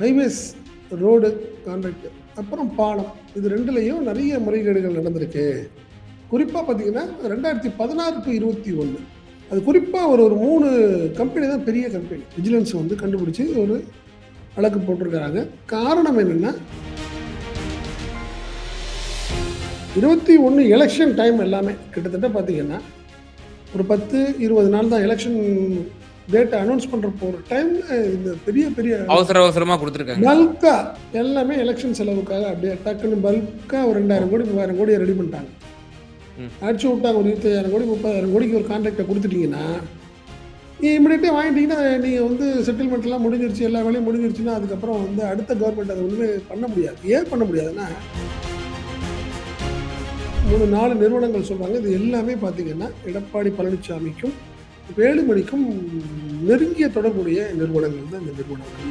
Highways road contract அப்புறம் பாலம். இது ரெண்டுலேயும் நிறைய முறைகேடுகள் நடந்திருக்கு. குறிப்பாக பார்த்தீங்கன்னா ரெண்டாயிரத்தி பதினாறு டு இருபத்தி ஒன்று அது குறிப்பாக ஒரு ஒரு மூணு கம்பெனி தான் பெரிய கம்பெனி விஜிலன்ஸ் வந்து கண்டுபிடிச்சி ஒரு வழக்கு போட்டிருக்கிறாங்க. காரணம் என்னென்னா இருபத்தி ஒன்று எலெக்ஷன் டைம் எல்லாமே கிட்டத்தட்ட பார்த்தீங்கன்னா ஒரு பத்து இருபது நாள் தான் எலெக்ஷன் டேட் அனௌன்ஸ் பண்ணுற போகிற டைம் இந்த பெரிய பெரிய அவசர அவசரமா கொடுத்துருக்காங்க. பல்கா எல்லாமே எலெக்ஷன் செலவுக்காக அப்படியே டக்குன்னு பல்கா ஒரு ரெண்டாயிரம் கோடி மூவாயிரம் கோடியை ரெடி பண்ணிட்டாங்க. அடிச்சு விட்டாங்க ஒரு இருபத்தாயிரம் கோடி முப்பதாயிரம் கோடிக்கு ஒரு கான்ட்ராக்டை கொடுத்துட்டீங்கன்னா நீ இமிடியேட்டே வாங்கிட்டீங்கன்னா நீங்கள் வந்து செட்டில்மெண்ட்லாம் முடிஞ்சிருச்சு எல்லா வேலையும் முடிஞ்சிருச்சுன்னா அதுக்கப்புறம் வந்து அடுத்த கவர்மெண்ட் அதை ஒன்றுமே பண்ண முடியாது. ஏன் பண்ண முடியாதுன்னா மூணு நாலு நிறுவனங்கள் சொல்கிறாங்க இது எல்லாமே பார்த்தீங்கன்னா எடப்பாடி பழனிசாமிக்கும் வேலுமணிக்கும் நெருங்கிய தொடர்புடைய நிறுவனங்கள் தான் இந்த நிறுவனங்கள்.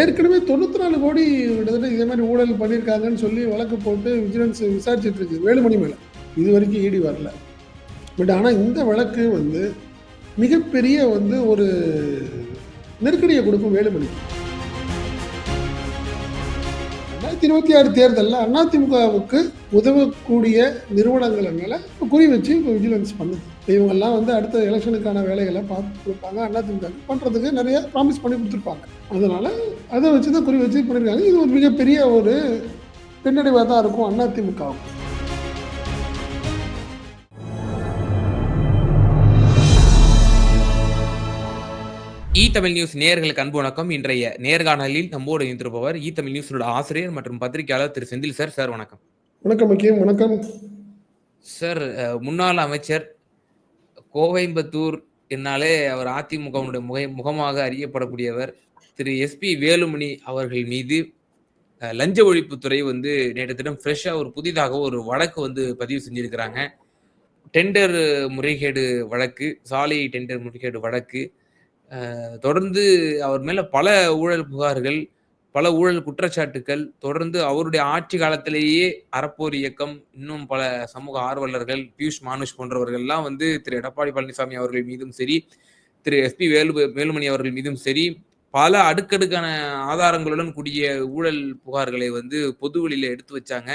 ஏற்கனவே தொண்ணூத்தி நாலு கோடி கிட்டத்தட்ட இதே மாதிரி ஊழல் பண்ணியிருக்காங்கன்னு சொல்லி வழக்கு போட்டு விஜிலன்ஸ் விசாரிச்சுட்டு இருக்கு வேலுமணி மேலே. இது வரைக்கும் ஈடி வரல. பட் ஆனால் இந்த வழக்கு வந்து மிகப்பெரிய வந்து ஒரு நெருக்கடியை கொடுக்கும் வேலுமணி. ரெண்டாயிரத்தி இருபத்தி ஆறு தேர்தலில் அதிமுகவுக்கு உதவக்கூடிய நிறுவனங்கள் மேலே குறி வச்சு இப்போ விஜிலன்ஸ் பண்ணுது இவங்கெல்லாம் வந்து அடுத்த எலெக்ஷனுக்கான வேலைகளை பார்த்து கொடுப்பாங்க அதிமுக பண்ணுறதுக்கு நிறைய ப்ராமிஸ் பண்ணி கொடுத்துருப்பாங்க. அதனால் அதை வச்சு தான் குறி வச்சு பண்ணியிருக்காங்க இது ஒரு மிகப்பெரிய ஒரு பின்னடைவாக தான் இருக்கும் அதிமுகவுக்கு இ தமிழ் நியூஸ் நேயர்களுக்கு அன்பு வணக்கம். இன்றைய நேர்காணலில் நம்மோடு இணைந்திருப்பவர் இ தமிழ் நியூஸோட ஆசிரியர் மற்றும் பத்திரிகையாளர் திரு செந்தில் சார். சார் வணக்கம். வணக்கம் முக்கியம் வணக்கம். சார் முன்னாள் அமைச்சர் கோவைம்பத்தூர் என்னாலே அவர் அதிமுகவுடைய முக முகமாக அறியப்படக்கூடியவர் திரு. எஸ்பி வேலுமணி அவர்கள் மீது லஞ்ச ஒழிப்புத்துறை வந்து நேற்று தினம் ஃப்ரெஷ்ஷாக ஒரு புதிதாக ஒரு வழக்கு வந்து பதிவு செஞ்சுருக்கிறாங்க. டெண்டர் முறைகேடு வழக்கு சாலை டெண்டர் முறைகேடு வழக்கு. தொடர்ந்து அவர் மேலே பல ஊழல் புகார்கள் பல ஊழல் குற்றச்சாட்டுக்கள் தொடர்ந்து அவருடைய ஆட்சி காலத்திலேயே அறப்போர் இயக்கம் இன்னும் பல சமூக ஆர்வலர்கள் பியூஷ் மானுஷ் போன்றவர்கள் எல்லாம் வந்து திரு எடப்பாடி பழனிசாமி அவர்கள் மீதும் சரி திரு எஸ்பி வேலு வேலுமணி அவர்கள் மீதும் சரி பல அடுக்கடுக்கான ஆதாரங்களுடன் கூடிய ஊழல் புகார்களை வந்து பொதுவெளியில எடுத்து வச்சாங்க.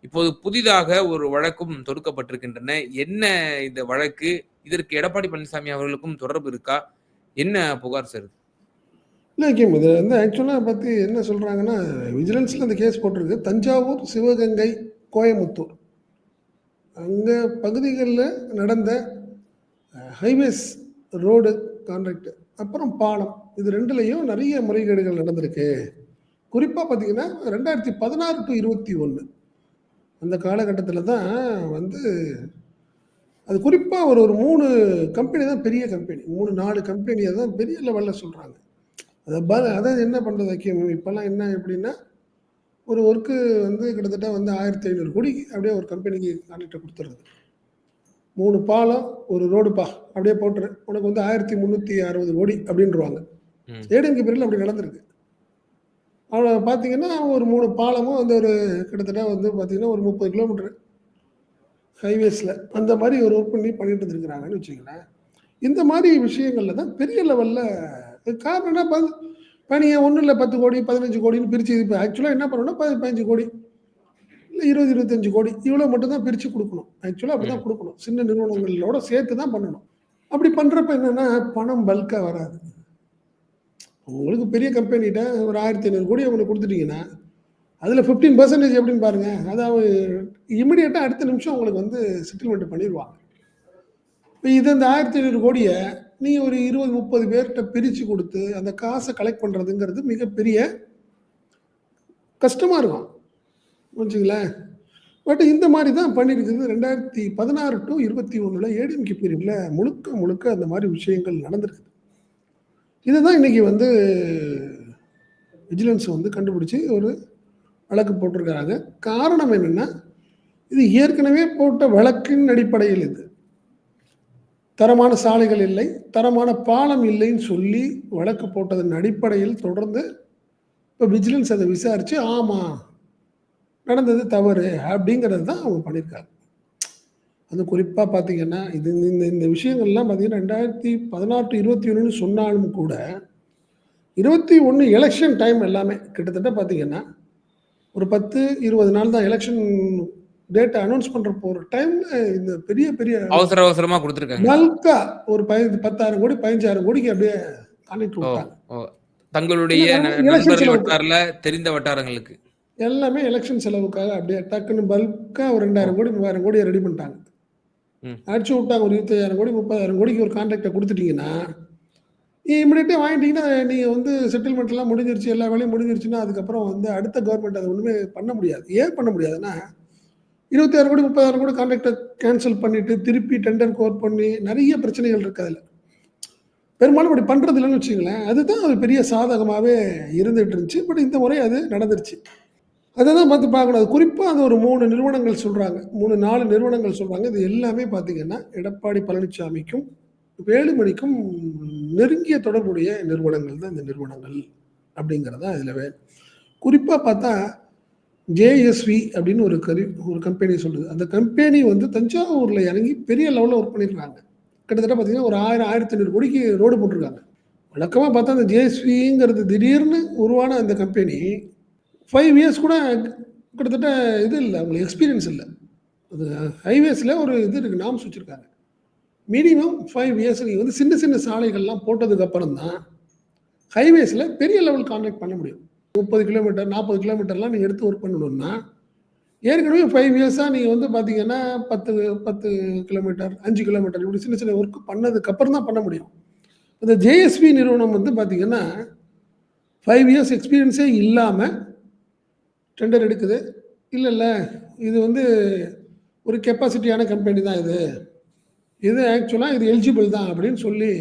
இப்போது புதிதாக ஒரு வழக்கும் தொடுக்கப்பட்டிருக்கின்றன. என்ன இந்த வழக்கு? இதற்கு எடப்பாடி பழனிசாமி அவர்களுக்கும் தொடர்பு இருக்கா? என்ன புகார் சார் இல்லை கேம் இது வந்து ஆக்சுவலாக பற்றி என்ன சொல்கிறாங்கன்னா விஜிலன்ஸில் அந்த கேஸ் போட்டிருக்கு. தஞ்சாவூர் சிவகங்கை கோயமுத்தூர் அங்கே பகுதிகளில் நடந்த ஹைவேஸ் ரோடு கான்ட்ராக்ட் அப்புறம் பாலம் இது ரெண்டுலேயும் நிறைய முறைகேடுகள் நடந்திருக்கு. குறிப்பாக பார்த்தீங்கன்னா ரெண்டாயிரத்தி பதினாறு டு இருபத்தி ஒன்று அந்த காலகட்டத்தில் தான் வந்து அது குறிப்பாக ஒரு ஒரு மூணு கம்பெனி தான் பெரிய கம்பெனி மூணு நாலு கம்பெனியை தான் பெரிய லெவலில் சொல்கிறாங்க அதை ப அதாவது என்ன பண்ணுறது ஐக்கியம் இப்போல்லாம் என்ன எப்படின்னா ஒரு ஒர்க்கு வந்து கிட்டத்தட்ட வந்து ஆயிரத்தி ஐநூறு கோடி அப்படியே ஒரு கம்பெனிக்கு கான்ட்ராக்டை கொடுத்துருது மூணு பாலம் ஒரு ரோடுப்பா அப்படியே போட்டுரு. உனக்கு வந்து ஆயிரத்தி முந்நூற்றி அறுபது கோடி அப்படின்றவாங்க. ஏடிஎம்கே பேரில் அப்படி நடந்திருக்கு. அவ்வளோ பார்த்தீங்கன்னா ஒரு மூணு பாலமும் வந்து ஒரு கிட்டத்தட்ட வந்து பார்த்தீங்கன்னா ஒரு முப்பது கிலோமீட்டர் ஹைவேஸில் அந்த மாதிரி ஒரு ஒர்க் பண்ணி பண்ணிட்டு இருந்திருக்கிறாங்கன்னு வச்சுங்களேன் இந்த மாதிரி விஷயங்களில் தான் பெரிய லெவலில் காரணம் என்ன? ப பணியை ஒன்றும் இல்லை பத்து கோடி பதினஞ்சு கோடின்னு பிரித்து இப்போ ஆக்சுவலாக என்ன பண்ணணும்னா பதி பதினஞ்சு கோடி இல்லை இருபது இருபத்தஞ்சு கோடி இவ்வளோ மட்டும் தான் பிரித்து கொடுக்கணும் ஆக்சுவலாக அப்படி தான் கொடுக்கணும். சின்ன நிறுவனங்களோட சேர்த்து தான் பண்ணணும். அப்படி பண்ணுறப்ப என்னென்னா பணம் பல்காக வராது. உங்களுக்கு பெரிய கம்பெனிகிட்ட ஒரு ஆயிரத்தி ஐநூறு கோடி உங்களுக்கு கொடுத்துட்டீங்கன்னா அதில் ஃபிஃப்டீன் பர்சன்டேஜ் எப்படின்னு பாருங்கள் அதாவது இமிடியேட்டாக அடுத்த நிமிஷம் உங்களுக்கு வந்து செட்டில்மெண்ட் பண்ணிடுவாங்க இப்போ இது அந்த ஆயிரத்தி ஐநூறு கோடியை நீ ஒரு இருபது முப்பது பேர்கிட்ட பிரித்து கொடுத்து அந்த காசை கலெக்ட் பண்ணுறதுங்கிறது மிகப்பெரிய கஷ்டமாக இருக்கும். புரிஞ்சுங்களேன் பட் இந்த மாதிரி தான் பண்ணியிருக்குது ரெண்டாயிரத்தி பதினாறு டு இருபத்தி ஒன்றில் ஏடிஎம்கே பீரியடில் முழுக்க முழுக்க அந்த மாதிரி விஷயங்கள் நடந்திருக்குது இதை தான் இன்றைக்கி வந்து விஜிலன்ஸ் வந்து கண்டுபிடிச்சி ஒரு வழக்கு போட்டிருக்கிறாங்க. காரணம் என்னென்னா இது ஏற்கனவே போட்ட வழக்கின் அடிப்படையில் இது. தரமான சாலைகள் இல்லை தரமான பாலம் இல்லைன்னு சொல்லி வழக்கு போட்டதன் அடிப்படையில் தொடர்ந்து இப்போ விஜிலன்ஸ் அதை விசாரித்து ஆமாம் நடந்தது தவறு அப்படிங்கிறது தான் அவங்க பண்ணியிருக்காங்க. அது குறிப்பாக பார்த்தீங்கன்னா இது இந்த இந்த விஷயங்கள்லாம் பார்த்தீங்கன்னா ரெண்டாயிரத்தி பதினாறு இருபத்தி ஒன்றுன்னு சொன்னாலும் கூட இருபத்தி ஒன்று எலெக்ஷன் டைம் எல்லாமே கிட்டத்தட்ட பார்த்தீங்கன்னா ஒரு பத்து இருபது நாள் தான் எலெக்ஷன் டேட்டை அனௌன்ஸ் பண்ணுற போகிற டைமில் இந்த பெரிய பெரிய அவசர அவசரமா கொடுத்துருக்காங்க. பல்கா ஒரு பதினஞ்சு பத்தாயிரம் கோடி பதினஞ்சாயிரம் கோடிக்கு அப்படியே கான்ட்ராக்ட் ஓ விட்டாங்க. தங்களுடைய. வட்டாரில் தெரிந்த வட்டாரங்களுக்கு. எல்லாமே எலெக்ஷன் செலவுக்காக அப்படியே டக்குன்னு பல்கா ஒரு ரெண்டாயிரம் கோடி மூவாயிரம் கோடியை ரெடி பண்ணிட்டாங்க. அடிச்சு விட்டாங்க ஒரு இருபத்தாயிரம் கோடி முப்பதாயிரம் கோடிக்கு ஒரு கான்ட்ராக்டை கொடுத்துட்டீங்கன்னா நீ இமிடியேட்டாக வாங்கிட்டீங்கன்னா நீங்கள் வந்து செட்டில்மெண்ட்லாம் முடிஞ்சிருச்சு எல்லா வேலையும் முடிஞ்சிருச்சுன்னா அதுக்கப்புறம் வந்து அடுத்த கவர்மெண்ட் அதை ஒன்றுமே பண்ண முடியாது. ஏன் பண்ண முடியாதுன்னா இருபத்தாயிரம் கோடி முப்பதாயிரம் கோடி கான்ட்ராக்டை கேன்சல் பண்ணிட்டு திருப்பி டெண்டர் கோர் பண்ணி நிறைய பிரச்சனைகள் இருக்குது அதில். பெரும்பாலும் இப்படி பண்ணுறது இல்லைன்னு வச்சுங்களேன் அதுதான் ஒரு பெரிய சாதகமாகவே இருந்துகிட்டு இருந்துச்சு. பட் இந்த முறை அது நடந்துருச்சு. அதை தான் பார்த்து பார்க்கணும். அது குறிப்பாக அது ஒரு மூணு நிறுவனங்கள் சொல்கிறாங்க மூணு நாலு நிறுவனங்கள் சொல்கிறாங்க இது எல்லாமே பார்த்தீங்கன்னா எடப்பாடி பழனிசாமிக்கும் வேலுமணிக்கும் நெருங்கிய தொடர்புடைய நிறுவனங்கள் தான் இந்த நிறுவனங்கள் அப்படிங்கிறதா இதில் வேணும் குறிப்பாக பார்த்தா ஜேஎஸ்வி அப்படின்னு ஒரு கரு ஒரு கம்பெனி சொல்லுது. அந்த கம்பெனி வந்து தஞ்சாவூரில் இறங்கி பெரிய லெவலில் ஒர்க் பண்ணியிருக்காங்க கிட்டத்தட்ட பார்த்தீங்கன்னா ஒரு ஆயிரம் ஆயிரத்தி ஐநூறு கோடிக்கு ரோடு போட்டிருக்காங்க. வழக்கமாக பார்த்தா அந்த ஜேஎஸ்விங்கிறது திடீர்னு உருவான அந்த கம்பெனி ஃபைவ் இயர்ஸ் கூட கிட்டத்தட்ட இது இல்லை அவங்களுக்கு எக்ஸ்பீரியன்ஸ் இல்லை. அது ஹைவேஸில் ஒரு இது இருக்குது நாம்ஸ் வச்சுருக்காங்க. மினிமம் ஃபைவ் இயர்ஸ் நீங்கள் வந்து சின்ன சின்ன சாலைகள்லாம் போட்டதுக்கப்புறம் தான் ஹைவேஸில் பெரிய லெவல் கான்டாக்ட் பண்ண முடியும். முப்பது கிலோமீட்டர் நாற்பது கிலோமீட்டர்லாம் நீங்கள் எடுத்து ஒர்க் பண்ணணும்னா ஏற்கனவே ஃபைவ் இயர்ஸாக நீங்கள் வந்து பார்த்தீங்கன்னா பத்து பத்து கிலோமீட்டர் அஞ்சு கிலோமீட்டர் இப்படி சின்ன சின்ன ஒர்க் பண்ணதுக்கப்புறம் தான் பண்ண முடியும். இந்த ஜேஎஸ்பி நிறுவனம் வந்து பார்த்தீங்கன்னா ஃபைவ் இயர்ஸ் எக்ஸ்பீரியன்ஸே இல்லாமல் டெண்டர் எடுக்குது. இல்லை இல்லை இது வந்து ஒரு கெப்பாசிட்டியான கம்பெனி தான் இது. இது ஆக்சுவலாக இது எலிஜிபிள் தான் அப்படின்னு சொல்லி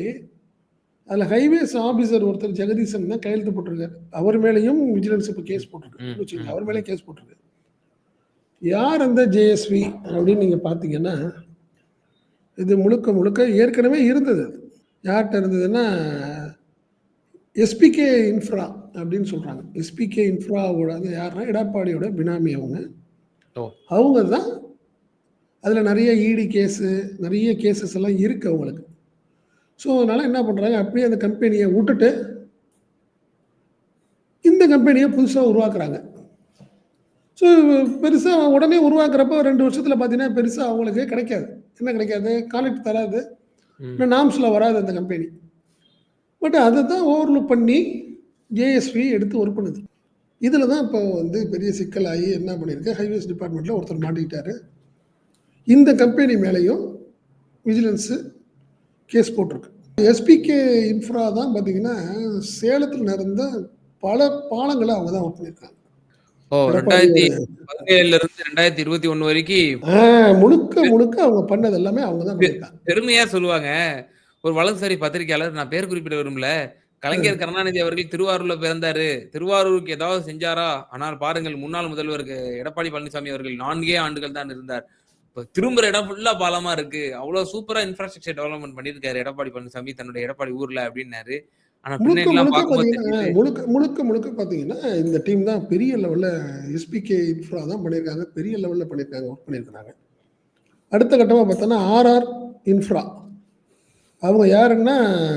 அதில் ஹைவேஸ் ஆஃபீஸர் ஒருத்தர் ஜெகதீசன் தான் கையெழுத்து போட்டிருக்காரு. அவர் மேலேயும் விஜிலன்ஸ் இப்போ கேஸ் போட்டிருக்கு. வச்சுக்கோங்க. அவர் மேலேயும் கேஸ் போட்டிருக்கு. யார் அந்த ஜேஎஸ்வி அப்படின்னு நீங்கள் பார்த்தீங்கன்னா இது முழுக்க முழுக்க ஏற்கனவே இருந்தது அது. யார்கிட்ட இருந்ததுன்னா எஸ்பிகே இன்ஃப்ரா அப்படின்னு சொல்கிறாங்க எஸ்பிகே இன்ஃப்ராவோட அது யாருன்னா எடப்பாடியோட பினாமி அவங்க. அவங்க தான் அதில் நிறைய இடி கேஸு நிறைய கேசஸ் எல்லாம் இருக்குது அவங்களுக்கு. ஸோ அதனால் என்ன பண்ணுறாங்க அப்படியே அந்த கம்பெனியை விட்டுட்டு இந்த கம்பெனியை புதுசாக உருவாக்குறாங்க. ஸோ பெருசாக உடனே உருவாக்குறப்போ ரெண்டு வருஷத்தில் பார்த்தீங்கன்னா பெருசாக அவங்களுக்கு கிடைக்காது. என்ன கிடைக்காது? கான்ட்ராக்ட் தராது. நாம்ஸில் வராது அந்த கம்பெனி. பட் அதை தான் ஓவர்லுக் பண்ணி ஜேஎஸ்வி எடுத்து ஒர்க் பண்ணுது. இதில் தான் இப்போ வந்து பெரிய சிக்கலாகி என்ன பண்ணியிருக்கு? ஹைவேஸ் டிபார்ட்மெண்ட்டில் ஒருத்தர் மாட்டிக்கிட்டாரு. இந்த கம்பெனி மேலேயும் விஜிலன்ஸு கேஸ் போட்டிருக்கு. எஸ்பிகே இன்ஃப்ரா தான் பார்த்தீங்கன்னா சேலத்தில் நடந்த பல பாலங்களை அவங்க தான் ஒர்க் பண்ணியிருக்காங்க. ரெண்டாயிரத்தி பதினேழுல இருந்து ரெண்டாயிரத்தி இருபத்தி ஒண்ணு வரைக்கும் முழுக்க முழுக்க அவங்க பண்ணது எல்லாமே அவங்க தான் பெருமையா சொல்லுவாங்க. ஒரு வலதுசாரி பத்திரிகையாளர் நான் பேர் குறிப்பிட விரும்பல. கலைஞர் கருணாநிதி அவர்கள் திருவாரூர்ல பிறந்தாரு. திருவாரூருக்கு ஏதாவது செஞ்சாரா? ஆனால் பாருங்கள் முன்னாள் முதல்வருக்கு எடப்பாடி பழனிசாமி அவர்கள் நான்கே ஆண்டுகள் தான் இருந்தார். இப்ப திரும்புற இடம் ஃபுல்லா பாலமா இருக்கு. அவ்வளவு சூப்பரா இன்ஃப்ராஸ்ட்ரக்சர் டெவலப்மெண்ட் பண்ணிருக்காரு எடப்பாடி பழனிசாமி தன்னுடைய எடப்பாடி ஊர்ல அப்படின்னாரு. ஆனா முழுக்க முழுக்க முழுக்க பார்த்தீங்கன்னா இந்த டீம் தான் பெரிய லெவலில் எஸ்பிகே இன்ஃப்ரா தான் பண்ணியிருக்காங்க. பெரிய லெவலில் பண்ணியிருக்காங்க ஒர்க் பண்ணியிருக்காங்க அடுத்த கட்டமாக பார்த்தோன்னா ஆர்ஆர் இன்ஃப்ரா அவங்க யாருன்னா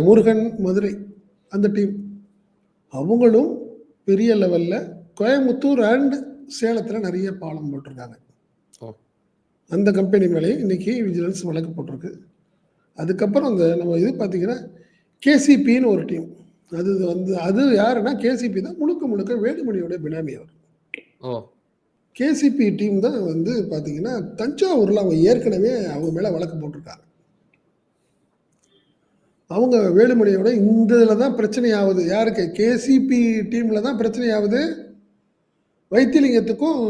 முருகன் மதுரை அந்த டீம் அவங்களும் பெரிய லெவலில் கோயம்புத்தூர் அண்ட் சேலத்தில் நிறைய பாலம் போட்டிருக்காங்க. அந்த கம்பெனி மேலேயும் இன்னைக்கு விஜிலன்ஸ் வழக்கு போட்டிருக்கு. அதுக்கப்புறம் அந்த நம்ம இது பார்த்தீங்கன்னா கேசிபின்னு ஒரு டீம் அது வந்து அது யாருன்னா கேசிபி தான் முழுக்க முழுக்க வேலுமணியோட பினாமி அவர். கேசிபி டீம் தான் வந்து பார்த்தீங்கன்னா தஞ்சாவூரில் அவங்க ஏற்கனவே அவங்க மேலே வழக்கு போட்டிருக்காங்க. அவங்க வேலுமணியோட இந்த இதில் தான் பிரச்சனை ஆகுது யாருக்கு கேசிபி டீமில் தான் பிரச்சனை ஆகுது வைத்திலிங்கத்துக்கும்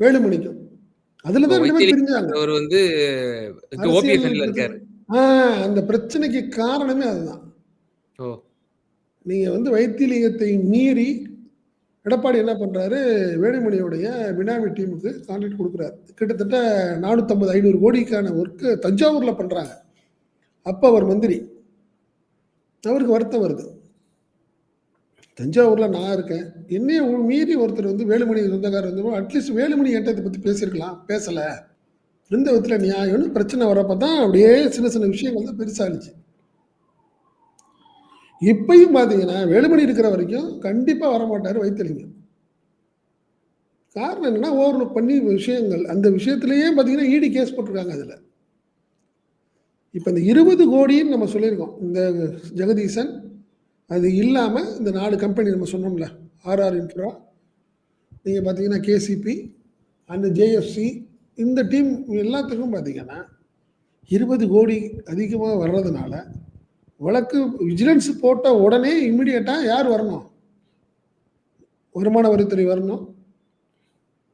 வேலுமணிக்கும். அதில் தான் ரெண்டு பேரும் பிரிஞ்சாங்க. அவர் வந்து இருக்காரு. அந்த பிரச்சனைக்கு காரணமே அதுதான். ஓ. நீங்கள் வந்து வைத்திலிங்கத்தை மீறி எடப்பாடி என்ன பண்ணுறாரு வேலுமணியோடைய பினாமி டீமுக்கு கான்ட்ராக்ட் கொடுக்குறாரு. கிட்டத்தட்ட நானூற்றம்பது ஐநூறு கோடிக்கான ஒர்க்கு தஞ்சாவூரில் பண்ணுறாங்க அப்போ அவர் மந்திரி. அவருக்கு வருத்தம் வருது. தஞ்சாவூரில் நான் இருக்கேன் என்னைய மீறி ஒருத்தர் வந்து வேலுமணி சொந்தக்காரர் வந்து அட்லீஸ்ட் வேலுமணி என்கிட்ட இதை பற்றி பேசியிருக்கலாம் பேசலை இருந்த விதத்தில் நியாயம்னு பிரச்சனை வரப்போ தான் அப்படியே சின்ன சின்ன விஷயங்கள் தான் பெருசாகிடுச்சு இப்பயும் பார்த்தீங்கன்னா, வேலுமணி இருக்கிற வரைக்கும் கண்டிப்பாக வரமாட்டார் வைத்திலிங்கம். காரணம் என்னன்னா, ஓவர்லுக் பண்ணி விஷயங்கள் அந்த விஷயத்திலேயே பார்த்தீங்கன்னா, ஈடி கேஸ் போட்டிருக்காங்க அதில் இப்போ இந்த இருபது கோடின்னு நம்ம சொல்லியிருக்கோம். இந்த ஜெகதீசன், அது இல்லாம இந்த 4 கம்பெனி நம்ம சொன்னோம்ல. ஆர்ஆர் இன்ஃப்ரா, நீங்க பார்த்தீங்கன்னா கேசிபி, அந்த ஜேஎஃப்சி இந்த டீம் எல்லாத்துக்கும் பார்த்தீங்கன்னா, 20,00,00,000 அதிகமா வர்றதுனால, வழக்கு விஜிலன்ஸ் போட்ட உடனே இமிடியேட்டா யார் வரணும்? வருமான வரித்துறை வரணும்.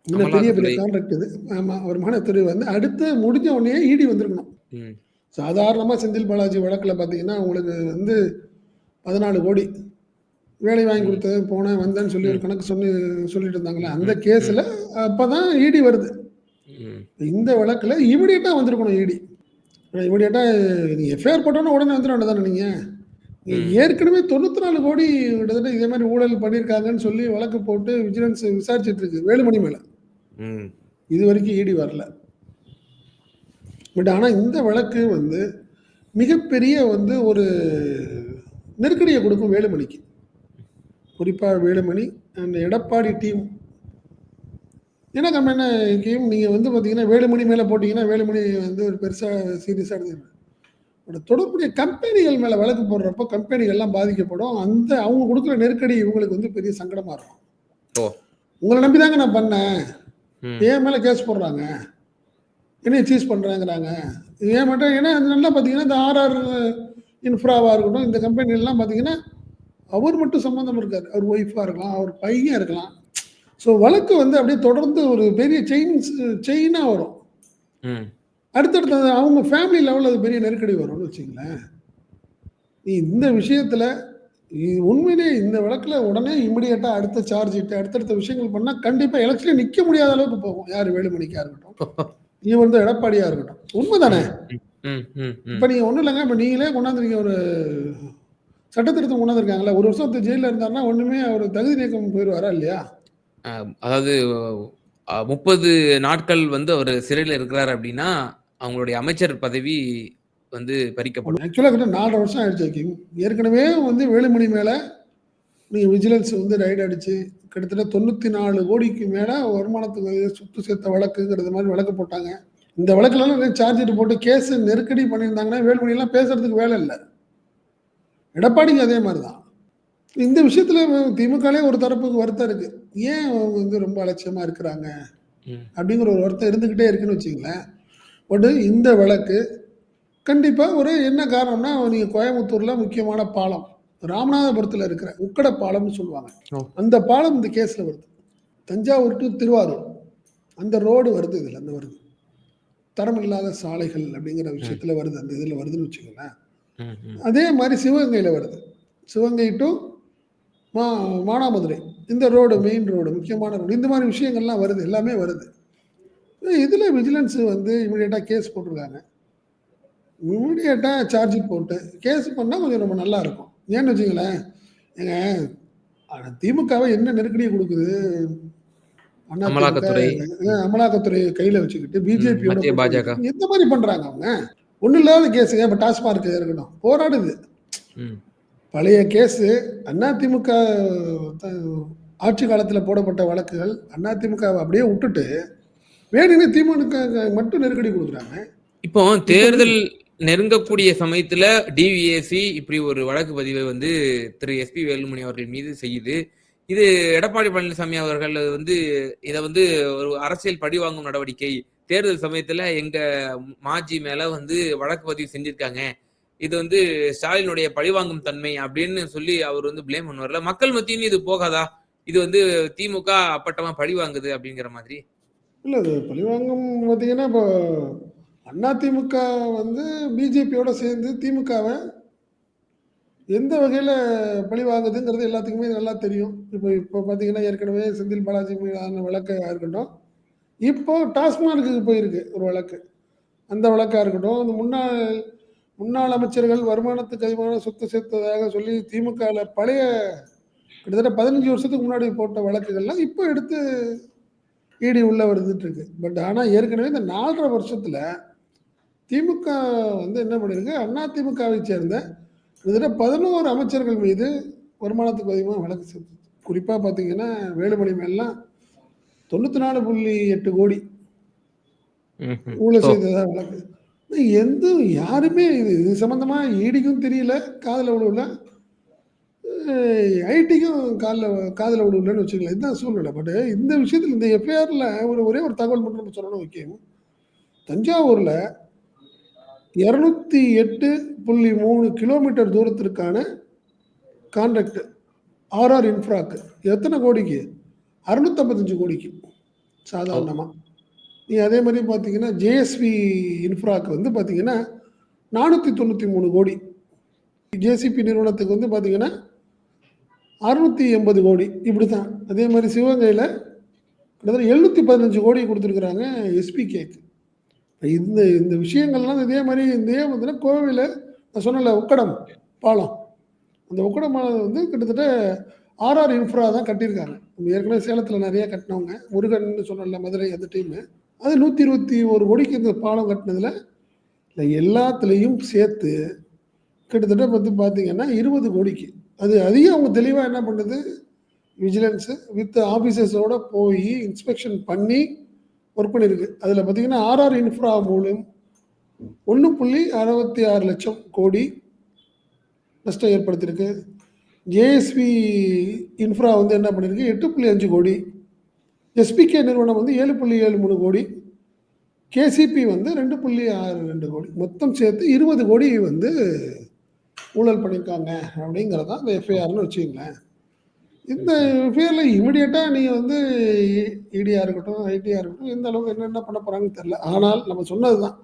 இன்னும் பெரிய பெரிய. கான்ட்ராக்ட் இது. ஆமா. வருமானத்துறை வந்து அடுத்து முடிஞ்ச உடனேயே ஈடி வந்திருக்கணும். ம். சாதாரணமா செந்தில் பாலாஜி வழக்குல பார்த்தீங்கன்னா, உங்களுக்கு வந்து 14,00,00,000 வேலை வாங்கி குடுத்தேன், போனேன், வந்தேன்னு சொல்லி ஒரு. கணக்கு சொல்லி சொல்லிட்டு இருந்தாங்கல்ல. ம், அந்த கேஸ்ல ம். அப்பதான் ஈடி வருது. ம். இந்த வழக்குல இமிடியேட்டா வந்திருக்கணும் ஈடி. இமிடியேட்டா நீங்க எஃப்ஐஆர் போட்டோனே உடனே வந்துர வேண்டியதானே நீங்க? நீங்க ம். ஏற்கனவே 94,00,00,000 கிட்டத்தட்ட இதே மாரி ஊழல் பண்ணியிருக்காங்கன்னு சொல்லி வழக்கு போட்டு விஜிலன்ஸ் விசாரிச்சுட்டு இருக்கு. வேலுமணி மேல. ம். இதுவரைக்கும் ஈடி வரல. பட் ஆனா இந்த வழக்கு வந்து மிகப்பெரிய வந்து ஒரு நெருக்கடிய குடுக்கும் வேலுமணிக்கு. குறிப்பா வேலுமணி அண்ட் எடப்பாடி டீம். ஏன்னா நம்ம என்ன கேம் நீங்க வந்து பார்த்தீங்கன்னா, வேலுமணி மேல போட்டீங்கன்னா, வேலுமணி வந்து ஒரு பெருசா சீரியஸா எடுத்துக்க பட் தொடர்புடைய கம்பெனிகள் மேல வழக்கு போடுறப்போ கம்பெனிகள்லாம் பாதிக்கப்படும். அந்த அவங்க குடுக்குற நெருக்கடி இவங்களுக்கு வந்து பெரிய சங்கடமா இருக்கும். உங்கள நம்பி தாங்க நான் பண்ணேன். என் மேல கேஸ் போடுறாங்க. என்னைய சீஸ் பண்றேங்கிறாங்க. ஏன் மட்டும் ஏன்னா நல்லா பார்த்தீங்கன்னா, இந்த ஆர்ஆர் இன்ஃப்ராவா இருக்கட்டும், இந்த கம்பெனிலாம் பார்த்தீங்கன்னா, அவர் மட்டும் சம்மந்தம் இருக்காது. அவர் ஒய்ஃபா இருக்கலாம், அவர் பையன் இருக்கலாம். ஸோ வழக்கு வந்து அப்படியே தொடர்ந்து ஒரு பெரிய செயின்ஸ் செயினா வரும். அடுத்தடுத்து அவங்க ஃபேமிலி லெவல்ல அது பெரிய நெருக்கடி வரும்னு வச்சுக்கங்களேன். நீ இந்த விஷயத்துல இ உண்மையிலேயே இந்த வழக்குல உடனே இமிடியேட்டா அடுத்த சார்ஜ் ஷீட் அடுத்தடுத்த விஷயங்கள் பண்ணா கண்டிப்பா எலக்ஷன்ல நிக்க முடியாத அளவுக்கு போகும். யாரு வேலுமணிக்கா இருக்கட்டும். இவன் வந்து எடப்பாடியா இருக்கட்டும். உண்மதானே? ம். ம். ம். இப்ப நீங்க ஒண்ணும் இல்லங்க. இப்ப நீங்களே கொண்டாந்துருக்கீங்க ஒரு சட்ட திருத்தம் கொண்டாந்துருக்காங்கல்ல. 1 வருஷம் ஜெயில்ல இருந்தாருன்னா ஒண்ணுமே அவரு தகுதி நீக்கம் போயிருவாரா இல்லையா? அதாவது 30 நாட்கள் வந்து அவரு சிறையில இருக்கிறாரு அப்டின்னா, அவங்களுடைய அமைச்சர் பதவி வந்து பறிக்கப்படும். ஆக்சுவலா கிட்ட 4 1/2 வருஷம் ஆயிடுச்சு. ஏற்கனவே வந்து வேலுமணி மேல நீங்க விஜிலன்ஸ் வந்து ரைடு அடிச்சு கிட்டத்தட்ட 94,00,00,000க்கு மேல வருமானத்துக்கு சொத்து சேர்த்த வழக்குங்கிறது மாரி வழக்கு போட்டாங்க. இந்த வழக்குலலாம் சார்ஜ் ஷீட் போட்டு கேஸ் நெருக்கடி பண்ணியிருந்தாங்கன்னா, வேலுமணிலாம் பேசுறதுக்கு வேலை இல்ல. எடப்பாடிக்கும் அதே மாரி தான். இந்த விஷயத்துல திமுகலே ஒரு தரப்புக்கு வருத்தம் இருக்கு. ஏன் அவங்க வந்து ரொம்ப அலட்சியமா இருக்கிறாங்க? அப்படிங்கிற ஒரு வருத்தம் இருந்துகிட்டே இருக்குன்னு வச்சுக்கங்களேன். பட் இந்த வழக்கு கண்டிப்பா ஒரு என்ன காரணம்னா, நீங்க கோயம்புத்தூர்ல முக்கியமான பாலம். ராமநாதபுரத்துல இருக்கிற உக்கட பாலம்னு சொல்லுவாங்க. அந்த பாலம் இந்த கேஸ்ல வருது. தஞ்சாவூர் டூ திருவாரூர். அந்த ரோடு வருது இதுல அந்த வருது. தரமில்லாத சாலைகள் அப்படிங்கிற. விஷயத்துல வருது. அந்த இதுல வருதுன்னு வச்சுக்கங்களேன். அதே மாரி சிவகங்கையில வருது. சிவகங்கை டூ மா மானாமதுரை. இந்த ரோடு மெயின் ரோடு முக்கியமான ரோடு. இந்த மாரி விஷயங்கள்லாம் வருது. எல்லாமே வருது. இதுல விஜிலன்ஸ் வந்து இமிடியேட்டா கேஸ் போட்டுருக்காங்க. இமிடியேட்டா சார்ஜ் போட்டு கேஸ் பண்ணா கொஞ்சம் ரொம்ப நல்லா இருக்கும். ஏன்னு வச்சுக்கங்களேன், ஏங்க திமுகவ என்ன நெருக்கடிய குடுக்குது? அதிமுக அமலாக்கத்துறை. அமலாக்கத்துறை கையில வச்சுக்கிட்டு கூட்டணி பாஜக. எந்த மாரி பண்றாங்க அவங்க? ஒண்ணும் இல்லாத கேஸுங்க. இப்ப டாஸ்மார்க் இருக்கட்டும். போராடுது. பழைய கேஸு அதிமுக ஆட்சி காலத்துல போடப்பட்ட வழக்குகள் அதிமுகவ அப்படியே உட்டுட்டு, வேணும்னே திமுக மட்டும் நெருக்கடி குடுக்குறாங்க. இப்போ தேர்தல் நெருங்கக்கூடிய சமயத்துல டிவிஎஸ்சி இப்படி ஒரு வழக்கு பதிவை வந்து திரு எஸ்பி வேலுமணி அவர்கள் மீது செய்யுது. இது எடப்பாடி பழனிசாமி அவர்கள் வந்து இதை வந்து ஒரு அரசியல் பழிவாங்கும் நடவடிக்கை. தேர்தல் சமயத்துல எங்க மாஜி மேல வந்து வழக்கு பதிவு செஞ்சிருக்காங்க. இது வந்து ஸ்டாலினுடைய பழிவாங்கும் தன்மை அப்படின்னு சொல்லி அவர் வந்து ப்ளேம் பண்ணுவார்ல. மக்கள் மத்தியும் இது போகாதா? இது வந்து திமுக அப்பட்டமா பழி வாங்குது அப்படிங்கிற மாதிரி. இல்ல இது பழிவாங்கும் பார்த்தீங்கன்னா, இப்போ அதிமுக வந்து பிஜேபியோட சேர்ந்து திமுகவ எந்த வகையில் பழி வாங்குதுங்கிறது எல்லாத்துக்குமே நல்லா தெரியும். இப்போ இப்போ பார்த்தீங்கன்னா, ஏற்கனவே செந்தில் பாலாஜி மீதான வழக்காக இருக்கட்டும். இப்போ டாஸ்மார்க்குக்கு போயிருக்கு ஒரு வழக்கு. அந்த வழக்காக இருக்கட்டும். அந்த முன்னாள் முன்னாள் அமைச்சர்கள் வருமானத்துக்கு அதிகமான சொத்து சேர்த்ததாக சொல்லி திமுகவில் பழைய கிட்டத்தட்ட 15 வருஷத்துக்கு முன்னாடி போட்ட வழக்குகள்லாம் இப்போ எடுத்து ஈடி உள்ள வந்துட்டு பட் ஆனால் ஏற்கனவே இந்த நாலரை வருஷத்தில் திமுக வந்து என்ன பண்ணிருக்கு, அதிமுகவை சேர்ந்த கிட்டத்தட்ட 11 அமைச்சர்கள் மீது வருமானத்துக்கு அதிகமா வழக்கு செலுத்துது. குறிப்பா பார்த்தீங்கன்னா, வேலுமணி மேலலாம் 94.8 கோடி ம்ஹ்ம். ஊழல் ஓ! செய்ததா வழக்கு. எந்த யாருமே இது இது சம்மந்தமா ஈடிக்கும் தெரியல, காதுல விழுவல. அ ஐடிக்கும் கால்ல காதுல விழுவலன்னு வச்சுக்கங்களேன். இதுதான் சூழ்நிலை. பட் இந்த விஷயத்துல இந்த எஃப்ஐஆர்ல ஒரு ஒரே ஒரு தகவல் மட்டும் நம்ம சொல்லணும் முக்கியம். தஞ்சாவூர்ல 208.3 கிலோமீட்டர் தூரத்திற்கான கான்ட்ராக்ட் ஆர்ஆர் இன்ஃப்ராக்கு எத்தனை கோடிக்கு? 655 கோடிக்கு. சாதாரணமாக நீ அதே மாதிரி பார்த்தீங்கன்னா, ஜேஎஸ்வி இன்ஃப்ராக்கு வந்து பார்த்தீங்கன்னா, 493 கோடி. ஜேசிபி நிறுவனத்துக்கு வந்து பார்த்தீங்கன்னா, 680 கோடி. இப்படி தான் அதே மாதிரி சிவகங்கையில் கிட்டத்தட்ட 715 கோடி கொடுத்துருக்குறாங்க எஸ்பி கேக்கு இந்த இந்த விஷயங்கள்லாம் இதே மாதிரி இதே பார்த்தீங்கன்னா, கோவையில நான் சொன்னல உக்கடம் பாலம். அந்த உக்கடம் பாலம் வந்து கிட்டத்தட்ட ஆர்ஆர் இன்ஃப்ரா தான் கட்டியிருக்காங்க. நம்ம ஏற்கனவே சேலத்தில் நிறைய கட்டினவங்க முருகன் சொன்னல மதுரை அந்த டீமு. அது 121 கோடிக்கு இந்த பாலம் கட்டினதில் இல்லை எல்லாத்துலேயும் சேர்த்து கிட்டத்தட்ட வந்து பார்த்தீங்கன்னா, 20 கோடிக்கு. அது அதையும் அவங்க தெளிவாக என்ன பண்ணுது, விஜிலன்ஸு வித் ஆஃபீசர்ஸோட போய் இன்ஸ்பெக்ஷன் பண்ணி ஒர்க் பண்ணியிருக்கு. அதில் பார்த்தீங்கன்னா, ஆர்ஆர் இன்ஃப்ரா மூலம் 1.66 லட்சம் கோடி நஷ்டம் ஏற்படுத்தியிருக்கு. ஜேஎஸ்வி இன்ஃப்ரா வந்து என்ன பண்ணியிருக்கு 8.5 கோடி. எஸ்பிகே நிறுவனம் வந்து 7.73 கோடி. கேசிபி வந்து 2.62 கோடி. மொத்தம் சேர்த்து 20 கோடி வந்து ஊழல் பண்ணியிருக்காங்க அப்படிங்கிறதான் அந்த இந்த வச்சுங்களேன் இந்த எஃப்ஐஆர்ல இமிடியேட்டா நீங்க வந்து இடியா இருக்கட்டும், ஐடியா இருக்கட்டும் எந்த அளவுக்கு என்னென்ன பண்ண போறாங்கன்னு தெரியல. ஆனால் நம்ம சொன்னது தான்.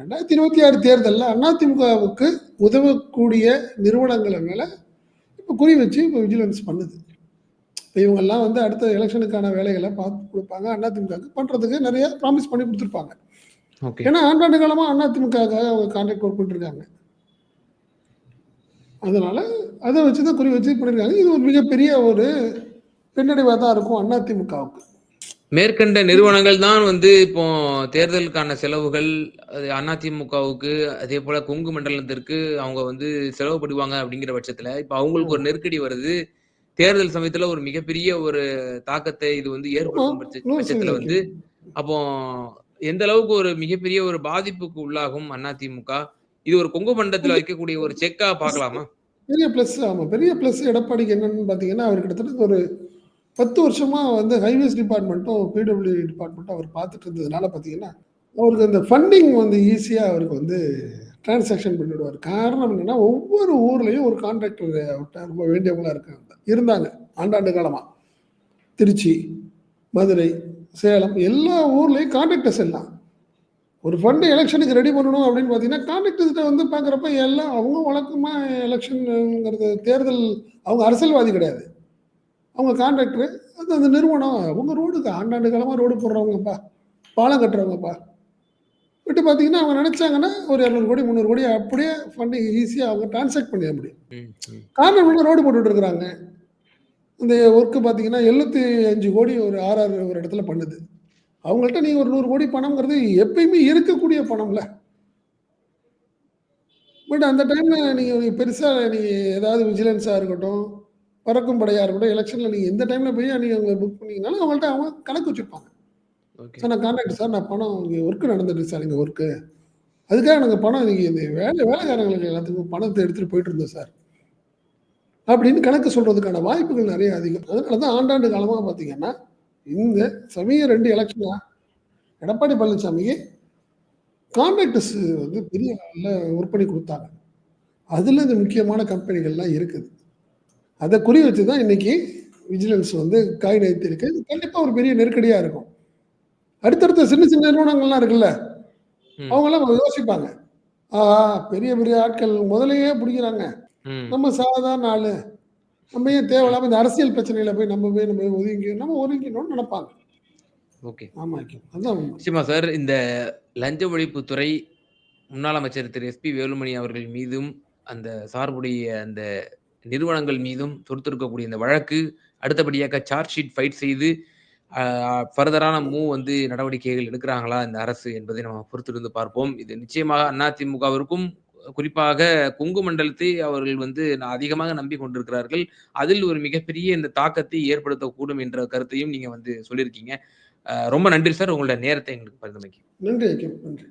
2026 தேர்தல்ல அதிமுகவுக்கு உதவக்கூடிய நிறுவனங்கள மேல இப்ப குறி வச்சு இப்ப விஜிலன்ஸ் பண்ணுது. இப்ப இவங்கலாம் வந்து அடுத்த எலக்ஷனுக்கான வேலைகள பார்த்து குடுப்பாங்க. அதிமுகவுக்கு பண்றதுக்கு நெறைய ப்ராமிஸ் பண்ணி குடுத்துருப்பாங்க. ஓகே. ஏன்னா ஆண்டாண்டு காலமா அதிமுகவுக்காக அவங்க கான்ட்ராக்ட் ஒர்க் பண்ணிட்டுருக்காங்க. அதனால அத வச்சு தான் குறி வச்சு பண்ணியிருக்காங்க. இது ஒரு மிகப்பெரிய ஒரு பின்னடைவா தான் இருக்கும் அதிமுகவுக்கு. மேற்கண்ட நிறுவனங்கள் தான் வந்து இப்போ தேர்தலுக்கான செலவுகள், அது அதிமுகவுக்கு, அதேபோல கொங்கு மண்டலத்திற்கு அவங்க வந்து செலவு பண்ணுவாங்க அப்படிங்கிற பட்சத்துல, இப்ப அவங்களுக்கு ஒரு. நெருக்கடி வருது. தேர்தல் சமயத்துல ஒரு மிகப்பெரிய ஒரு தாக்கத்தை இது வந்து. ஏற்படுத்தும் பட்சத்துல வந்து, அப்போ எந்த அளவுக்கு ஒரு மிகப்பெரிய ஒரு பாதிப்புக்கு உள்ளாகும் அதிமுக? இது ஒரு கொங்கு மண்டலத்துல வைக்கக்கூடிய ஒரு செக்கா பார்க்கலாமா? பெரிய ப்ளஸ் ஆமாம் பெரிய ப்ளஸ் எடப்பாடிக்கு என்னன்னு பார்த்தீங்கன்னா, அவர் கிட்டத்தட்ட ஒரு பத்து வருஷமாக வந்து ஹைவேஸ் டிபார்ட்மெண்ட்டும், பிடபிள்யூ டிபார்ட்மெண்ட்டும் அவர் பார்த்துட்டு இருந்ததுனால பார்த்தீங்கன்னா, அவருக்கு அந்த ஃபண்டிங் வந்து ஈஸியாக அவருக்கு வந்து டிரான்சாக்ஷன் பண்ணிவிடுவார் காரணம் என்னென்னா ஒவ்வொரு ஊர்லேயும் ஒரு கான்ட்ராக்டர் அவர்கிட்ட ரொம்ப வேண்டியவங்களாக இருக்காங்க. இருந்தாங்க. ஆண்டாண்டு காலமாக திருச்சி, மதுரை, சேலம் எல்லா ஊர்லேயும் கான்ட்ராக்டர்ஸ் எல்லாம். ஒரு ஃபண்ட் எலக்ஷனுக்கு ரெடி பண்ணணும் அப்படின்னு பார்த்தீங்கன்னா, கான்ட்ராக்டர்ஸ்ட்ட வந்து பார்க்குறப்ப எல்லாம் அவங்க வழக்கமா எலக்ஷன்ங்கிறது தேர்தல் அவங்க அரசியல்வாதி கிடையாது. அவங்க கான்ட்ராக்டர் அது அந்த நிறுவனம் அவங்க ரோடுக்கு ஆண்டாண்டு காலமா ரோடு போடுறவங்கப்பா. பாலம் கட்டுறவங்கப்பா. விட்டு பார்த்தீங்கன்னா, அவங்க நெனைச்சாங்கன்னா ஒரு 200 கோடி, 300 கோடி அப்படியே ஃபண்ட் ஈஸியா அவங்க டிரான்சாக்ட் பண்ணிற முடியும். காரணம் ரோடு போட்டுட்டு இருக்கிறாங்க. இந்த ஒர்க் பார்த்தீங்கன்னா, 75 கோடி ஒரு ஆர்ஆர் ஒரு இடத்துல பண்ணுது. அவங்கள்ட்ட நீங்க ஒரு 100 கோடி பணம்ங்கிறது எப்பயுமே இருக்கக்கூடிய பணம்ல. பட் அந்த டைம்ல நீங்க பெருசா நீங்க ஏதாவது விஜிலன்ஸா இருக்கட்டும், பறக்கும் படையா இருக்கட்டும், எலக்ஷன்ல நீங்க எந்த டைம்ல போய் நீங்க அங்க புக் பண்ணீங்கனாலும் அவங்கள்ட்ட அவங்க கணக்கு வச்சிருப்பாங்க. ஓகே. சார் நான் கான்ட்ராக்ட் சார் நான் பணம் இங்க ஒர்க் நடந்துட்டு சார் இங்க ஒர்க்கு. அதுக்காக நாங்க பணம் இன்னைக்கு இந்த வேலை வேலைக்காரங்களுக்கு எல்லாத்துக்கும் பணத்த எடுத்துட்டு போயிட்டு இருந்தோம் சார். அப்படின்னு கணக்கு சொல்றதுக்கான வாய்ப்புகள் நெறைய அதிகம். அதனால தான் ஆண்டாண்டு காலமா பார்த்தீங்கன்னா, இந்த சமய 2 எலக்ஷனா எடப்பாடி பழனிசாமிக்கு கான்ட்ராக்டர்ஸ் வந்து பெரிய லெவல்ல ஒர்க் பண்ணி குடுத்தாங்க. அதுல இந்த முக்கியமான கம்பெனிகள்லாம் இருக்குது. அத குறி வச்சு தான் இன்னைக்கு விஜிலன்ஸ் வந்து காய். இது கண்டிப்பா ஒரு பெரிய நெருக்கடியா இருக்கும். அடுத்தடுத்த சின்ன சின்ன நிறுவனங்கள்லாம் இருக்குல்ல. ம். அவங்கலாம் யோசிப்பாங்க. ஆஹா! பெரிய பெரிய ஆட்கள் முதல்லயே புடிக்கிறாங்க. நம்ம சாதாரண ஆளு. நம்ம ஏன் தேவையில்லாம இந்த அரசியல் பிரச்சனையில போய் நம்ம போய் நம்ம ஒதுங்கி நம்ம ஒதுங்கிக்கணும்னு நெனைப்பாங்க. ஓகே. ஆமா. அதான் உண்மை. நிச்சயமா சார். இந்த லஞ்ச ஒழிப்புத்துறை முன்னாள் அமைச்சர் திரு எஸ்பி வேலுமணி அவர்கள் மீதும், அந்த சார்புடைய அந்த நிறுவனங்கள் மீதும் தொடுத்திருக்கக்கூடிய இந்த வழக்கு, அடுத்தபடியாக சார்ஜ் ஷீட் ஃபைட் செய்து, ஃபர்தரான மூவ் வந்து நடவடிக்கைகள் எடுக்கிறாங்களா இந்த அரசு என்பதை நம்ம பொறுத்திருந்து பார்ப்போம். இது நிச்சயமாக அதிமுகவிற்கும், குறிப்பாக கொங்கு மண்டலத்தை அவர்கள் வந்து அதிகமாக நம்பி கொண்டிருக்கிறார்கள். அதில் ஒரு மிகப்பெரிய இந்த தாக்கத்தை ஏற்படுத்தக்கூடும் என்ற கருத்தையும் நீங்க வந்து சொல்லியிருக்கீங்க. ரொம்ப நன்றி சார். உங்களோட நேரத்தை எங்களுக்கு பகிர்ந்தமைக்கு. நன்றி நன்றி.